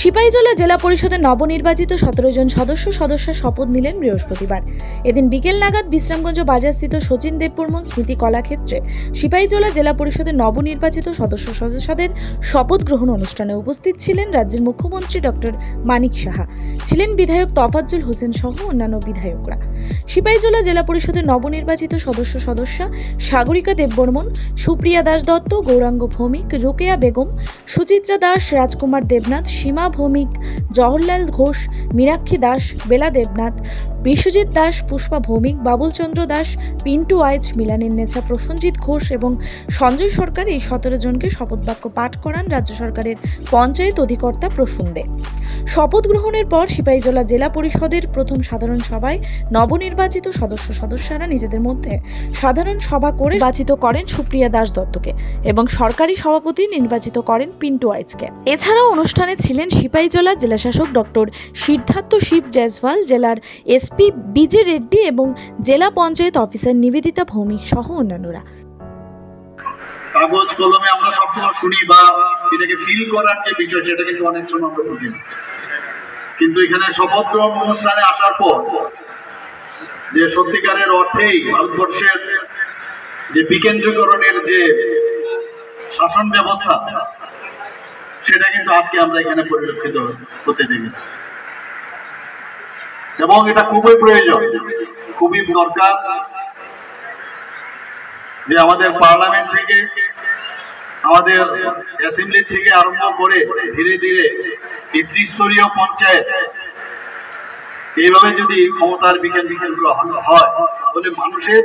সিপাহীজলা জেলা পরিষদের নবনির্বাচিত সতেরো জন সদস্য সদস্য শপথ নিলেন বৃহস্পতিবার। এদিন বিকেল নাগাদ বিশ্রামগঞ্জ বাজারস্থিত সচিন দেববর্মন স্মৃতি কলাক্ষেত্রে সিপাহীজলা জেলা পরিষদের নবনির্বাচিত সদস্য সদস্যদের শপথ গ্রহণ অনুষ্ঠানে উপস্থিত ছিলেন রাজ্যের মুখ্যমন্ত্রী ডক্টর মানিক সাহা। ছিলেন বিধায়ক তফাজ্জুল হোসেন সহ অন্যান্য বিধায়করা। সিপাহীজলা জেলা পরিষদের নবনির্বাচিত সদস্য সদস্যা সাগরিকা দেববর্মন, সুপ্রিয়া দাস দত্ত, গৌরাঙ্গ ভৌমিক, রোকেয়া বেগম, সুচিত্রা দাস, রাজকুমার দেবনাথ, সীমা ভৌমিক, জওহরলাল ঘোষ, মীনাক্ষী দাস, বেলা দেবনাথ, বিশ্বজিৎ দাস, পুষ্পা ভৌমিক, বাবুলচন্দ্র দাস, পিন্টু আইচ, মিলানের নেচা প্রসঞ্জিৎ ঘোষ এবং সঞ্জয় সরকার এই সতেরো জনকে শপথ বাক্য পাঠ করান রাজ্য সরকারের পঞ্চায়েত অধিকর্তা প্রসূন দে শপথ গ্রহণের পর সিপাহীজলা জেলা পরিষদের প্রথম সাধারণ সভায় নবনির্বাচিত সদস্য সদস্যরা নিজেদের মধ্যে সাধারণ সভা করে নির্বাচিত করেন সুপ্রিয়া দাস দত্তকে এবং সরকারি সভাপতি নির্বাচিত করেন পিন্টু আইজকে এছাড়াও অনুষ্ঠানে ছিলেন সিপাহীজলা জেলাশাসক ডক্টর সিদ্ধার্থ শিব জয়সওয়াল জেলার এসপি বিজে রেড্ডি এবং জেলা পঞ্চায়েত অফিসার নিবেদিতা ভৌমিক সহ অন্যান্যরা। কাগজ কলমে আমরা সবসময় শুনি বা এটাকে ফিল করার যে বিষয়, সেটা কিন্তু অনেক সময় আমরা কিন্তু এখানে শপথ গ্রহণ অনুষ্ঠানে আসার পর যে সত্যিকারের অর্থেই ভারতবর্ষের যে বিকেন্দ্রীকরণের যে শাসন ব্যবস্থা, সেটা কিন্তু আজকে আমরা এখানে পরিলক্ষিত হতে দেখেছি। এবং এটা খুবই প্রয়োজন, খুবই দরকার যে আমাদের পার্লামেন্ট থেকে, আমাদের অ্যাসেম্বলি থেকে আরম্ভ করে ধীরে ধীরে এই ত্রিস্তরীয় পঞ্চায়েত এইভাবে যদি ক্ষমতার বিকেন্দ্রীকরণ হয় তাহলে মানুষের